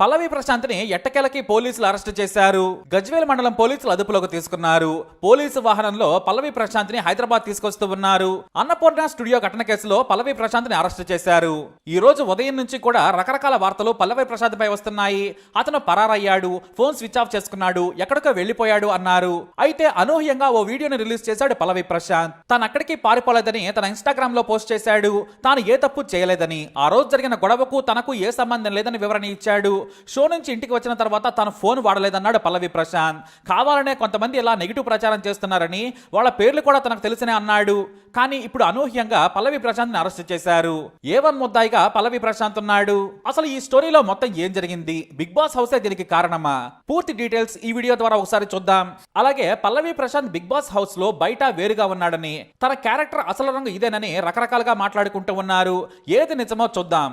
పల్లవి ప్రశాంత్ని ఎట్టకెలకి పోలీసులు అరెస్టు చేశారు. గజ్వేల్ మండలం పోలీసులు అదుపులోకి తీసుకున్నారు. పోలీసు వాహనంలో పల్లవి ప్రశాంత్ని హైదరాబాద్ తీసుకొస్తూ ఉన్నారు. అన్నపూర్ణ స్టూడియో ఘటన కేసులో పల్లవి ప్రశాంత్ని అరెస్టు చేశారు. ఈ రోజు ఉదయం నుంచి కూడా రకరకాల వార్తలు పల్లవి ప్రశాంత్ పై వస్తున్నాయి. అతను పరారయ్యాడు ఫోన్ స్విచ్ ఆఫ్ చేసుకున్నాడు ఎక్కడికో వెళ్ళిపోయాడు అన్నారు. అయితే అనూహ్యంగా ఓ వీడియోని రిలీజ్ చేశాడు పల్లవి ప్రశాంత్. తాను అక్కడికి పారిపోలేదని తన ఇన్స్టాగ్రామ్లో పోస్ట్ చేశాడు. తాను ఏ తప్పు చేయలేదని ఆ రోజు జరిగిన గొడవకు తనకు ఏ సంబంధం లేదని వివరణ ఇచ్చాడు. షో నుంచి ఇంటికి వచ్చిన తర్వాత తన ఫోన్ వాడలేదన్నాడు పల్లవి ప్రశాంత్. కావాలనే కొంతమంది ఇలా నెగిటివ్ ప్రచారం చేస్తున్నారని వాళ్ళ పేర్లు కూడా తనకు తెలిసినే అన్నాడు. కానీ ఇప్పుడు అనూహ్యంగా పల్లవి ప్రశాంత్ని అరెస్ట్ చేశారు. ఏవన్ ముద్దాయిగా పల్లవి ప్రశాంత్ ఉన్నాడు. అసలు ఈ స్టోరీలో మొత్తం ఏం జరిగింది? బిగ్ బాస్ హౌసే దీనికి కారణమా? పూర్తి డీటెయిల్స్ ఈ వీడియో ద్వారా ఒకసారి చూద్దాం. అలాగే పల్లవి ప్రశాంత్ బిగ్ బాస్ హౌస్లో బయట వేరుగా ఉన్నాడని తన క్యారెక్టర్ అసలు రంగు ఇదేనని రకరకాలుగా మాట్లాడుకుంటూ ఉన్నారు. ఏది నిజమో చూద్దాం.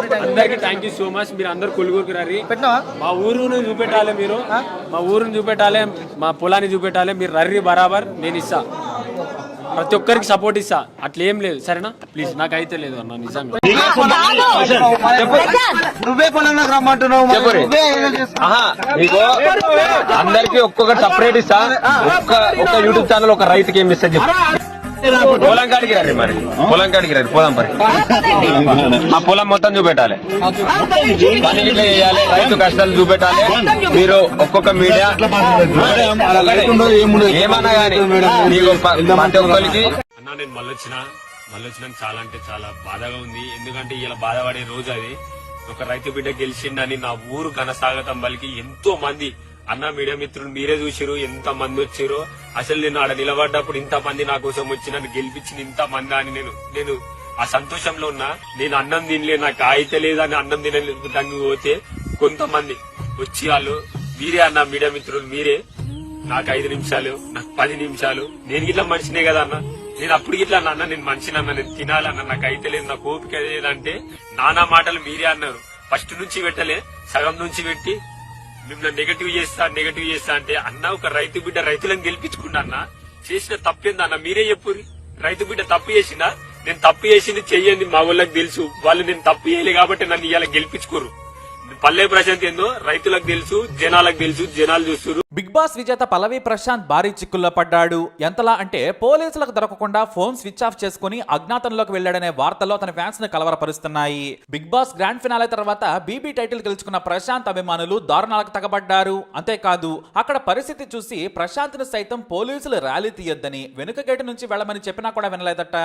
అయితే అందరికి థ్యాంక్ యూ సో మచ్ మీరు అందరు కొలుగురికి రారి. మా ఊరును చూపెట్టాలి మీరు. మా ఊరుని చూపెట్టాలి మా పొలాన్ని చూపెట్టాలి. మీరు రర్రి బరాబర్ నేను ఇస్తా. ప్రతి ఒక్కరికి సపోర్ట్ ఇస్తా. అట్లా ఏం లేదు. సరేనా? ప్లీజ్ నాకైతే లేదు అన్న నిజంగా. నువ్వే పొలంలోకి రమ్మంటున్నావు నీకు అందరికి ఒక్కొక్కటి సపరేట్ ఇస్తా. ఒక్క ఒక యూట్యూబ్ ఛానల్ ఒక రైతుకి ఏం ఇస్తా చెప్పు. పొలం కాడికి రండి మరి. పొలం కాడికి రండి. పోదాం మరి. ఆ పొలం మొత్తం చూపెట్టాలి. పని ఇట్లా చేయాలి రైతు కష్టాలు చూపెట్టాలి. మీరు ఒక్కొక్క మీడియా ఏమన్నా కానీ ప్రతి ఒక్కరికి అన్న నేను మళ్ళొచ్చిన మళ్ళొచ్చిన చాలా అంటే చాలా బాధగా ఉంది. ఎందుకంటే ఇలా బాధపడే రోజు అది. ఒక రైతు బిడ్డ గెలిచిండని నా ఊరు ఘనస్వాగతం పలికి ఎంతో మంది అన్న మీడియా మిత్రులు మీరే చూసిరు ఎంత మంది వచ్చారో అసలు నేను ఆడ నిలబడ్డప్పుడు ఇంత మంది నా కోసం వచ్చి నన్ను గెలిపించిన ఇంత మంది అని నేను నేను ఆ సంతోషంలో ఉన్నా. నేను అన్నం తినలే నాకు అయితే లేదని అన్నం తినలేదు దాన్ని పోతే కొంతమంది వచ్చి వాళ్ళు మీరే అన్న మీడియా మిత్రులు మీరే. నాకు ఐదు నిమిషాలు నాకు పది నిమిషాలు. నేను ఇట్లా మనిషినే కదా అన్న. నేను అప్పుడు ఇట్లా అన్న నేను మనిషిని అన్న నేను తినాలన్న నాకు అయితే లేదు నాకు ఓపిక లేదంటే నానా మాటలు మీరే అన్నారు. ఫస్ట్ నుంచి పెట్టలే సగం నుంచి పెట్టి మిమ్మల్ని నెగటివ్ చేస్తా నెగటివ్ చేస్తా అంటే అన్న ఒక రైతు బిడ్డ రైతులను గెలిపించుకున్నా అన్న చేసిన తప్పేందన్న మీరే చెప్పురి రైతు బిడ్డ తప్పు చేసినా నేను తప్పు చేసింది చెయ్యండి మా వాళ్ళకి తెలుసు. వాళ్ళు నేను తప్పు చేయలే కాబట్టి నన్ను ఇవాళ గెలిపించుకోరు. పల్లె ప్రశాంత్ ఏందో? రైతులకు తెలుసు జనాలకు తెలుసు జనాలు చూస్తున్నారు బాస్ విజేత పల్లవి ప్రశాంత్ భారీ చిక్కుల్లో పడ్డాడు. ఎంతలా అంటే పోలీసులకు దొరకకుండా ఫోన్ స్విచ్ ఆఫ్ చేసుకుని అజ్ఞాతంలోకి వెళ్ళాడనే వార్తల్లో తన ఫ్యాన్స్ను కలవరపరుస్తున్నాయి. బిగ్ బాస్ గ్రాండ్ ఫినాలే తర్వాత బీబీ టైటిల్ గెలుచుకున్న ప్రశాంత్ అభిమానులు దారుణాలకు తగబడ్డారు. అంతేకాదు అక్కడ పరిస్థితి చూసి ప్రశాంత్ను సైతం పోలీసులు ర్యాలీ తీయొద్దని వెనుక గేటు నుంచి వెళ్ళమని చెప్పినా కూడా వినలేదట.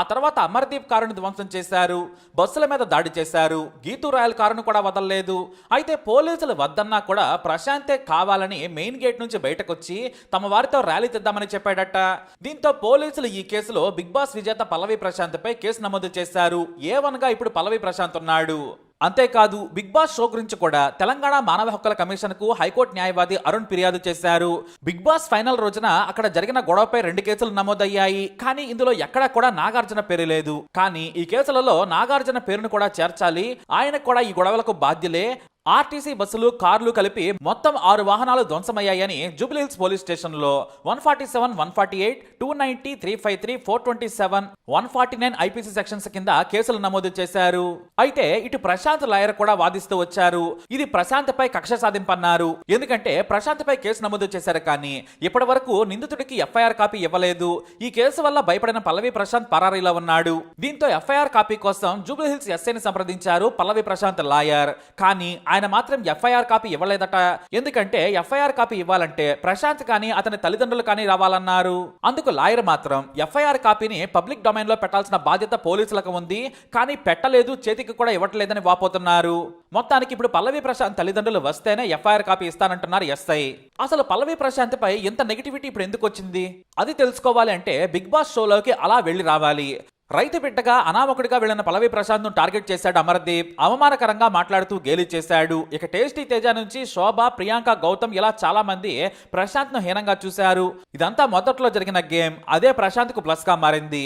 ఆ తర్వాత అమర్దీప్ కారును ధ్వంసం చేశారు. బస్సుల మీద దాడి చేశారు. గీతూ రాయల్ కారును కూడా వదలలేదు. అయితే పోలీసులు వద్దన్నా కూడా ప్రశాంతే కావాలని మెయిన్ గేట్ నుంచి బయటకొచ్చి తమ వారితో ర్యాలీ తెద్దామని చెప్పాడట. దీంతో పోలీసులు ఈ కేసులో బిగ్ బాస్ విజేత పల్లవి ప్రశాంత్ పై కేసు నమోదు చేశారు. ఏ వన్గా ఇప్పుడు పల్లవి ప్రశాంత్ ఉన్నాడు. అంతేకాదు బిగ్ బాస్ షో గురించి కూడా తెలంగాణ మానవ హక్కుల కమిషన్కు హైకోర్టు న్యాయవాది అరుణ్ ఫిర్యాదు చేశారు. బిగ్ బాస్ ఫైనల్ రోజున అక్కడ జరిగిన గొడవపై రెండు కేసులు నమోదయ్యాయి. కానీ ఇందులో ఎక్కడా కూడా నాగార్జున పేరు లేదు. కానీ ఈ కేసులలో నాగార్జున పేరును కూడా చేర్చాలి. ఆయన కూడా ఈ గొడవలకు బాధ్యులే. ఆర్టీసీ బస్సులు కార్లు కలిపి మొత్తం ఆరు వాహనాలు ధ్వంసమయ్యాయని జూబ్లీహిల్స్ పోలీస్ స్టేషన్లో one forty seven one forty eight two ninety three five three four twenty seven one forty nine IPC sections కింద కేసులు నమోదు చేశారు. అయితే ఇటు ప్రశాంత్ లాయర్ కూడా వాదిస్తూ వచ్చారు. ఇది ప్రశాంత్ పై కక్ష సాధింపన్నారు. ఎందుకంటే ప్రశాంత్ పై కేసు నమోదు చేశారు కానీ ఇప్పటి వరకు నిందితుడికి ఎఫ్ఐఆర్ కాపీ ఇవ్వలేదు. ఈ కేసు వల్ల భయపడిన పల్లవి ప్రశాంత్ పరారీలో ఉన్నాడు. దీంతో ఎఫ్ఐఆర్ కాపీ కోసం జూబ్లీహిల్స్ ఎస్ఐని సంప్రదించారు పల్లవి ప్రశాంత్ లాయర్. కానీ ఆయన మాత్రం ఎఫ్ఐఆర్ కాపీ ఇవ్వలేదట. ఎందుకంటే ఎఫ్ఐఆర్ కాపీ ఇవ్వాలంటే ప్రశాంత్ కానీ అతని తల్లిదండ్రులు కానీ రావాలన్నారు. అందుకు లాయర్ మాత్రం ఎఫ్ఐఆర్ కాపీని పబ్లిక్ డొమైన్లో పెట్టాల్సిన బాధ్యత పోలీసులకు ఉంది. కానీ పెట్టలేదు చేతికి కూడా ఇవ్వట్లేదని వాపోతున్నారు. మొత్తానికి ఇప్పుడు పల్లవి ప్రశాంత్ తల్లిదండ్రులు వస్తేనే ఎఫ్ఐఆర్ కాపీ ఇస్తానంటున్నారు ఎస్ఐ. అసలు పల్లవి ప్రశాంత్ పై ఇంత నెగిటివిటీ ఇప్పుడు ఎందుకు వచ్చింది? అది తెలుసుకోవాలి అంటే బిగ్ బాస్ షోలోకి అలా వెళ్ళి రావాలి. రైతు బిడ్డగా అనామకుడిగా వెళ్ళిన పలవి ప్రశాంత్ను టార్గెట్ చేశాడు అమర్దీప్. అవమానకరంగా మాట్లాడుతూ గేలి చేశాడు. ఇక టేస్టీ తేజ నుంచి శోభ ప్రియాంక గౌతమ్ ఇలా చాలా మంది ప్రశాంత్ను హీనంగా చూశారు. ఇదంతా మొదట్లో జరిగిన గేమ్. అదే ప్రశాంత్కు ప్లస్గా మారింది.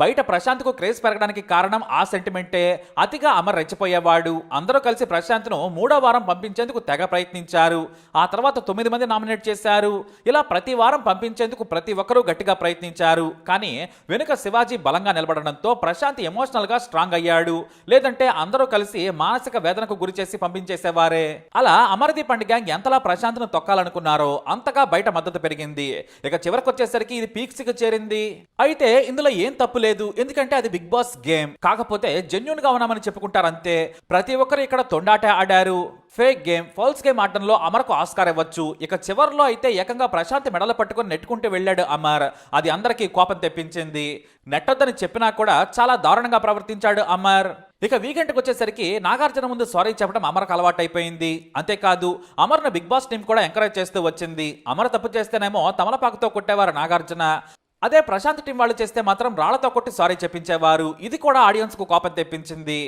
బయట ప్రశాంత్కు క్రేజ్ పెరగడానికి కారణం ఆ సెంటిమెంటే. అతిగా అమర్ రెచ్చిపోయేవాడు. అందరూ కలిసి ప్రశాంత్ను మూడో వారం పంపించేందుకు తెగ ప్రయత్నించారు. ఆ తర్వాత తొమ్మిది మంది నామినేట్ చేశారు. ఇలా ప్రతి వారం పంపించేందుకు ప్రతి ఒక్కరూ గట్టిగా ప్రయత్నించారు. కానీ వెనుక శివాజీ బలంగా నిలబడడంతో ప్రశాంత్ ఎమోషనల్గా స్ట్రాంగ్ అయ్యాడు. లేదంటే అందరూ కలిసి మానసిక వేదనకు గురి చేసి పంపించేసేవారే. అలా అమర్దీప్ అండ్ గ్యాంగ్ ఎంతలా ప్రశాంత్ను తొక్కాలనుకున్నారో అంతగా బయట మద్దతు పెరిగింది. ఇక చివరికి వచ్చేసరికి ఇది పీక్స్కి చేరింది. అయితే ఇందులో ఏం తప్పు లేదు. ఎందుకంటే అది బిగ్ బాస్ గేమ్. కాకపోతే జెన్యున్గా ఉన్నామని చెప్పుకుంటారు అంతే ప్రతి ఒక్కరు ఇక్కడ తొండాట ఆడారు. ఫేక్ గేమ్ ఫాల్స్ గేమ్ ఆడడంలో అమర్కు ఆస్కార్ ఇవ్వచ్చు. ఇక చివరిలో అయితే ఏకంగా ప్రశాంత్ మెడల పట్టుకొని నెట్టుకుంటూ వెళ్ళాడు అమర్. అది అందరికీ కోపం తెప్పించింది. నెట్టొద్దని చెప్పినా కూడా చాలా దారుణంగా ప్రవర్తించాడు అమర్. ఇక వీకెండ్కి వచ్చేసరికి నాగార్జున ముందు సారీ చెప్పడం అమర్కు అలవాటైపోయింది. అంతేకాదు అమర్ను బిగ్ బాస్ టీం కూడా ఎంకరేజ్ చేస్తూ వచ్చింది. అమర్ తప్పు చేస్తేనేమో తమలపాకుతో కొట్టేవారు నాగార్జున. అదే ప్రశాంత్ టీం వాళ్ళు చేస్తే మాత్రం రాళ్ళతో కొట్టి సారీ చెప్పించేవారు. ఇది కూడా ఆడియన్స్కు కోపం తెప్పించింది.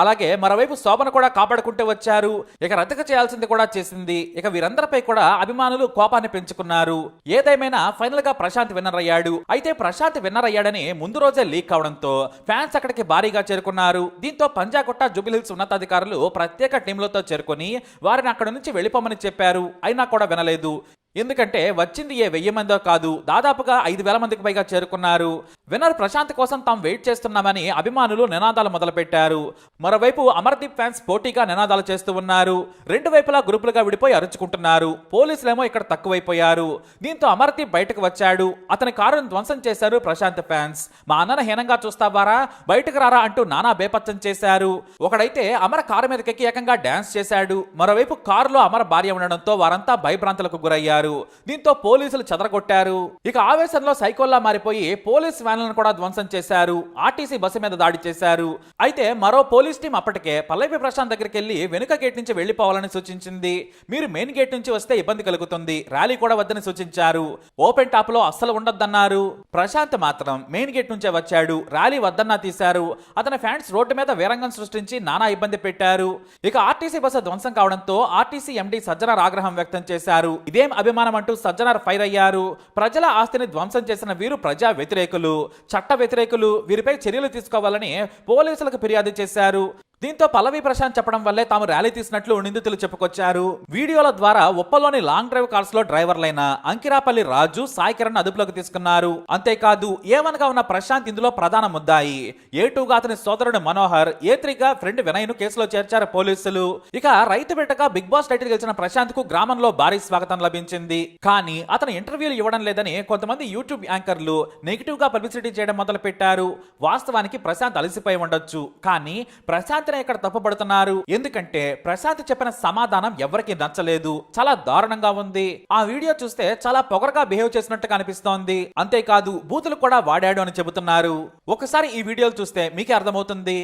అలాగే మరోవైపు శోభను కూడా కాపాడుకుంటూ వచ్చారు. ఇక రద్దక చేయాల్సింది కూడా చేసింది. ఇక వీరందరిపై కూడా అభిమానులు కోపాన్ని పెంచుకున్నారు. ఏదేమైనా ఫైనల్గా ప్రశాంత్ విన్నర్ అయ్యాడు. అయితే ప్రశాంత్ విన్నర్ అయ్యాడని ముందు రోజే లీక్ అవడంతో ఫ్యాన్స్ అక్కడికి భారీగా చేరుకున్నారు. దీంతో పంజాగుట్ట జూబిలిహిల్స్ ఉన్నతాధికారులు ప్రత్యేక టీంలతో చేరుకొని వారిని అక్కడ నుంచి వెళ్ళిపోమని చెప్పారు. అయినా కూడా వినలేదు. ఎందుకంటే వచ్చింది ఏ వెయ్యి మందో కాదు. దాదాపుగా ఐదు వేల మందికి పైగా చేరుకున్నారు. విన్నర్ ప్రశాంత్ కోసం తాము వెయిట్ చేస్తున్నామని అభిమానులు నినాదాలు మొదలుపెట్టారు. మరోవైపు అమర్దీప్ ఫ్యాన్స్ పోటీగా నినాదాలు చేస్తూ ఉన్నారు. రెండు వైపులా గ్రూపులుగా విడిపోయి అరుచుకుంటున్నారు. పోలీసులేమో ఇక్కడ తక్కువైపోయారు. దీంతో అమర్దీప్ బయటకు వచ్చాడు. అతని కారును ధ్వంసం చేశారు ప్రశాంత్ ఫ్యాన్స్. మా అన్నను హీనంగా చూస్తావారా? బయటకు రారా అంటూ నానా బేపచ్చం చేశారు. ఒకడైతే అమర కారు మీదకెక్కి ఏకంగా డ్యాన్స్ చేశాడు. మరోవైపు కారులో అమర భార్య ఉండడంతో వారంతా భయభ్రాంతులకు గురయ్యారు. దీంతో పోలీసులు చెదరగొట్టారు. ఇక ఆవేశంలో సైకోల్లా మారిపోయి పోలీస్ వ్యాన్లను కూడా ధ్వంసం చేశారు. ఆర్టీసీ బస్సు మీద దాడి చేశారు. అయితే మరో పోలీస్ టీం అప్పటికే పల్లవి ప్రశాంత్ దగ్గరికి వెళ్ళి వెనుక గేట్ నుంచి వెళ్ళిపోవాలని సూచించింది. మీరు మెయిన్ గేట్ నుంచి వస్తే ఇబ్బంది కలుగుతుంది. ర్యాలీ కూడా వద్దని సూచించారు. ఓపెన్ టాప్లో అస్సలు ఉండొద్దన్నారు. ప్రశాంత్ మాత్రం మెయిన్ గేట్ నుంచే వచ్చాడు. ర్యాలీ వద్దన్నా తీశారు. అతని ఫ్యాన్స్ రోడ్డు మీద వీరంగం సృష్టించి నానా ఇబ్బంది పెట్టారు. ఇక ఆర్టీసీ బస్సు ధ్వంసం కావడంతో ఆర్టీసీ ఎండీ సజ్జన ఆగ్రహం వ్యక్తం చేశారు. ఇదేం అభిమానం అంటూ సజ్జనార్ ఫైర్ అయ్యారు. ప్రజల ఆస్తిని ధ్వంసం చేసిన వీరు ప్రజా వ్యతిరేకులు. చట్ట వ్యతిరేకులు వీరిపై చర్యలు తీసుకోవాలని పోలీసులకు ఫిర్యాదు చేశారు. దీంతో పల్లవి ప్రశాంత్ చెప్పడం వల్లే తాము ర్యాలీ తీసినట్లు నిందితులు చెప్పుకొచ్చారు. వీడియోల ద్వారా ఉప్పలోని లాంగ్ డ్రైవ్ కార్స్లో డ్రైవర్లైన అంకిరాపల్లి రాజు సాయి కిరణ్ అదుపులోకి తీసుకున్నారు. అంతేకాదు ఏమనగా ఉన్న ప్రశాంత్ ఇందులో ప్రధాన ముద్దాయి. ఏ టూగా అతని సోదరుడు మనోహర్ ఏ త్రీగా ఫ్రెండ్ వినయ్ను కేసులో చేర్చారు పోలీసులు. ఇక రైతు బిడ్డగా బిగ్ బాస్ టైటిల్ గెలిచిన ప్రశాంత్కు గ్రామంలో భారీ స్వాగతం లభించింది. కానీ అతను ఇంటర్వ్యూలు ఇవ్వడం లేదని కొంతమంది యూట్యూబ్ యాంకర్లు నెగిటివ్గా పబ్లిసిటీ చేయడం మొదలు పెట్టారు వాస్తవానికి ప్రశాంత్ అలసిపోయి ఉండొచ్చు. కానీ ప్రశాంత్ ఇక్కడ తప్పుపడుతున్నారు. ఎందుకంటే ప్రశాంత్ చెప్పిన సమాధానం ఎవరికి నచ్చలేదు. చాలా దారుణంగా ఉంది. ఆ వీడియో చూస్తే చాలా పొగరగా బిహేవ్ చేసినట్టుగా అనిపిస్తోంది. అంతేకాదు బూతులు కూడా వాడాడు అని చెబుతున్నారు. ఒకసారి ఈ వీడియోలు చూస్తే మీకే అర్థమవుతుంది.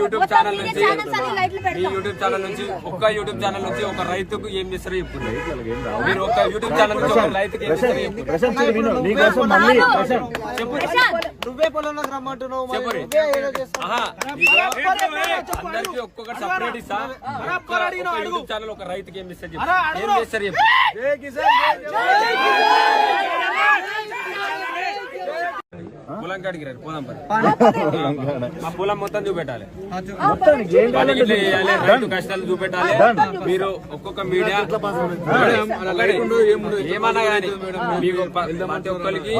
యూట్యూబ్ ఛానల్ నుంచి మీ. యూట్యూబ్ ఛానల్ నుంచి ఒక్క యూట్యూబ్ ఛానల్ నుంచి ఒక రైతుకు ఏం చేస్తారో చెప్పు మీరు ఒక యూట్యూబ్ ఛానల్ నుంచి ఒక రైతుకి ఏం చేస్తారో చెప్పు నువ్వే పొలంలోకి రమ్మంటున్నావు అందరికీ ఒక్కొక్కటి సపరేట్ ఇస్తా. యూట్యూబ్ ఛానల్ ఒక రైతుకి ఏం చేస్తారు చెప్పు ఏం చేస్తారు చెప్పు జై కిసాన్, జై పొలం కాడికి రండి పోదాం పద. మా పొలం మొత్తం చూపెట్టాలి. రైతు కష్టాలు చూపెట్టాలి. మీరు ఒక్కొక్క మీడియా ఏమన్నా కానీ. మీకు ప్రతి ఒక్కరికి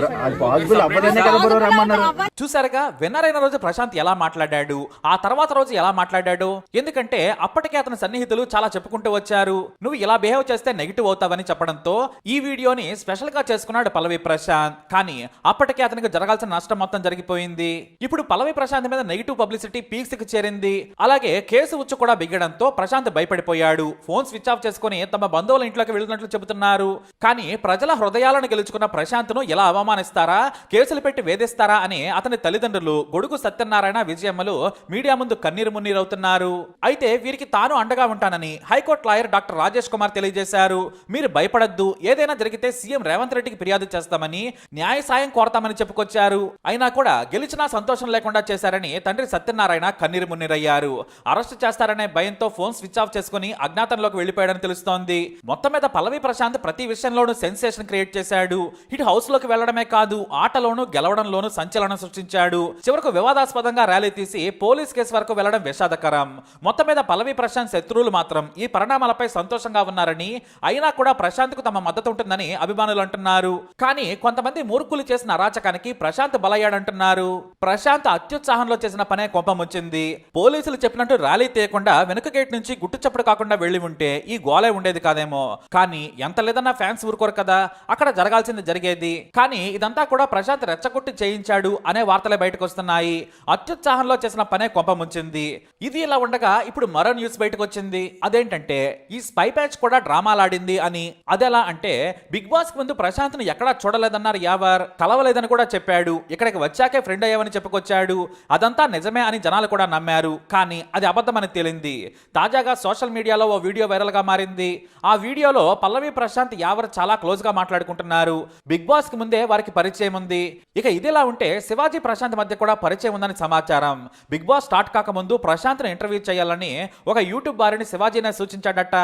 చూసారుగా విన్నర్ అయిన రోజు ప్రశాంత్ ఎలా మాట్లాడాడు? ఆ తర్వాత రోజు ఎలా మాట్లాడాడు? ఎందుకంటే అప్పటికే అతని సన్నిహితులు చాలా చెప్పుకుంటూ వచ్చారు. నువ్వు ఇలా బిహేవ్ చేస్తే నెగిటివ్ అవుతావని చెప్పడంతో ఈ వీడియోని స్పెషల్గా చేసుకున్నాడు పల్లవి ప్రశాంత్. కానీ అప్పటికే అతనికి జరగాల్సిన నష్టం మొత్తం జరిగిపోయింది. ఇప్పుడు పల్లవి ప్రశాంత్ మీద నెగిటివ్ పబ్లిసిటీ పీక్స్కి చేరింది. అలాగే కేసు ఉచ్చు కూడా బిగ్గడంతో ప్రశాంత్ భయపడిపోయాడు. ఫోన్ స్విచ్ ఆఫ్ చేసుకుని తమ బంధువుల ఇంట్లోకి వెళ్తున్నట్లు చెబుతున్నారు. కానీ ప్రజల హృదయాలను గెలుచుకున్న ప్రశాంత్ను ఎలా అవమానిస్తారా? కేసులు పెట్టి వేధిస్తారా అని అతని తల్లిదండ్రులు గొడుగు సత్యనారాయణ విజయమ్మలు మీడియా ముందు కన్నీరు మున్నీరవుతున్నారు. అయితే వీరికి తాను అండగా ఉంటానని high court lawyer doctor Rajesh Kumar తెలియజేశారు. మీరు భయపడద్దు. ఏదైనా జరిగితే సీఎం రేవంత్ రెడ్డికి ఫిర్యాదు చేస్తామని న్యాయ సాయం కోరతామని చెప్పుకొచ్చారు. అయినా కూడా గెలిచినా సంతోషం లేకుండా చేశారని తండ్రి సత్యనారాయణ కన్నీరు మున్నీరయ్యారు. అరెస్ట్ చేస్తారనే భయంతో ఫోన్ స్విచ్ ఆఫ్ చేసుకుని అజ్ఞాతంలోకి వెళ్ళిపోయాడని తెలుస్తోంది. మొత్తం మీద పల్లవి ప్రశాంత్ ప్రతి విషయంలోనూ సెన్సేషన్ క్రియేట్ చేశాడు. ఇటు హౌస్లోకి వెళ్ళడమే కాదు ఆటలోనూ గెలవడంలోనూ సంచలనం సృష్టించాడు. చివరకు వివాదాస్పదంగా ర్యాలీ తీసి పోలీస్ కేసు వరకు వెళ్ళడం విషాదకరం. మొత్తం మీద పల్లవి ప్రశాంత్ శత్రువులు మాత్రం ఈ పరిణామాలపై సంతోషంగా ఉన్నారని అయినా కూడా ప్రశాంత్కు తమ మద్దతు ఉంటుందని అభిమానులు అంటున్నారు. కానీ కొంతమంది మూర్ఖులు చేసిన అరాచకానికి ప్రశాంత్ పాలయ్యాడంటున్నారు ప్రశాంత్ అత్యుత్సాహంలో చేసిన పనే కొంపముంచింది పోలీసులు చెప్పినట్టు ర్యాలీ తీయకుండా వెనుక గేట్ నుంచి గుట్టు చప్పుడు కాకుండా వెళ్ళి ఉంటే ఈ గోలే ఉండేది కాదేమో. కానీ ఎంత లేదన్నా ఫ్యాన్స్ ఊరుకోరు కదా అక్కడ జరగాల్సింది జరిగేది. కానీ ఇదంతా కూడా ప్రశాంత్ రెచ్చగొట్టి చేయించాడు అనే వార్తలే బయటకు వస్తున్నాయి అత్యుత్సాహంలో చేసిన పనే కొంపముంచింది ఇది ఇలా ఉండగా ఇప్పుడు మరో న్యూస్ బయటకు వచ్చింది అదేంటంటే ఈ స్పై ప్యాచ్ కూడా డ్రామాలాడింది అని. అదెలా అంటే బిగ్ బాస్ ముందు ప్రశాంత్ను ఎక్కడా చూడలేదన్నారు యావర్. కలవలేదని కూడా చెప్పాడు. ఇక్కడికి వచ్చాకే ఫ్రెండ్ అయ్యావని చెప్పుకొచ్చాడు. అదంతా నిజమే అని జనాలు కూడా నమ్మారు. కానీ అది అబద్ధమని తేలింది. తాజాగా సోషల్ మీడియాలో ఓ వీడియో వైరల్గా మారింది. ఆ వీడియోలో పల్లవి ప్రశాంత్ యావర్ చాలా క్లోజ్గా మాట్లాడుకుంటున్నారు. బిగ్ బాస్కి ముందే వారికి పరిచయం ఉంది. ఇక ఇదిలా ఉంటే శివాజీ ప్రశాంత్ మధ్య కూడా పరిచయం ఉందని సమాచారం. బిగ్ బాస్ స్టార్ట్ కాకముందు ప్రశాంత్ను ఇంటర్వ్యూ చేయాలని ఒక యూట్యూబ్ వారిని శివాజీనే సూచించాడట.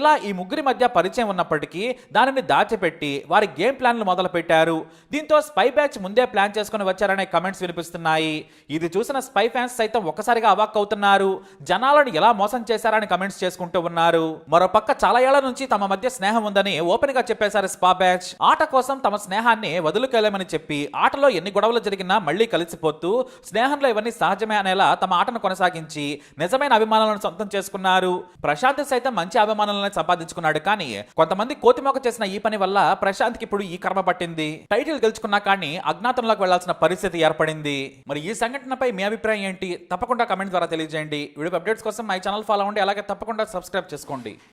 ఇలా ఈ ముగ్గురి మధ్య పరిచయం ఉన్నప్పటికీ దానిని దాచిపెట్టి వారి గేమ్ ప్లాన్లు మొదలు పెట్టారు దీంతో స్పై బ్యాచ్ ముందే ప్లాన్ తీసుకొని వచ్చారనే కమెంట్స్ వినిపిస్తున్నాయి. ఇది చూసిన స్పై ఫ్యాన్స్ సైతం ఒక్కసారిగా అవాక్ అవుతున్నారు. జనాలను ఎలా మోసం చేశారని కమెంట్స్ చేసుకుంటూ ఉన్నారు. మరోపక్క చాలా ఏళ్ళ నుంచి తమ మధ్య స్నేహం ఉందని ఓపెన్గా చెప్పేశారు స్పా బ్యాచ్ ఆట కోసం తమ స్నేహాన్ని వదులుకెళ్ళమని చెప్పి ఆటలో ఎన్ని గొడవలు జరిగినా మళ్ళీ కలిసిపోతూ స్నేహంలో ఇవన్నీ సహజమే అనేలా తమ ఆటను కొనసాగించి నిజమైన అభిమానులను సొంతం చేసుకున్నారు. ప్రశాంత్ సైతం మంచి అభిమానులను సంపాదించుకున్నాడు కానీ కొంతమంది కోతిమోక చేసిన ఈ పని వల్ల ప్రశాంత్కి ఇప్పుడు ఈ కర్మ పట్టింది. టైటిల్ గెలుచుకున్నా కానీ అజ్ఞాతంలోకి వెళ్ళాల్సిన పరిస్థితి ఏర్పడింది. మరి ఈ సంఘటనపై మీ అభిప్రాయం ఏంటి? తప్పకుండా కమెంట్ ద్వారా తెలియజేయండి. వీడియో అప్డేట్స్ కోసం మై ఛానల్ ఫాలో అవ్వండి. అలాగే తప్పకుండా సబ్స్క్రైబ్ చేసుకోండి.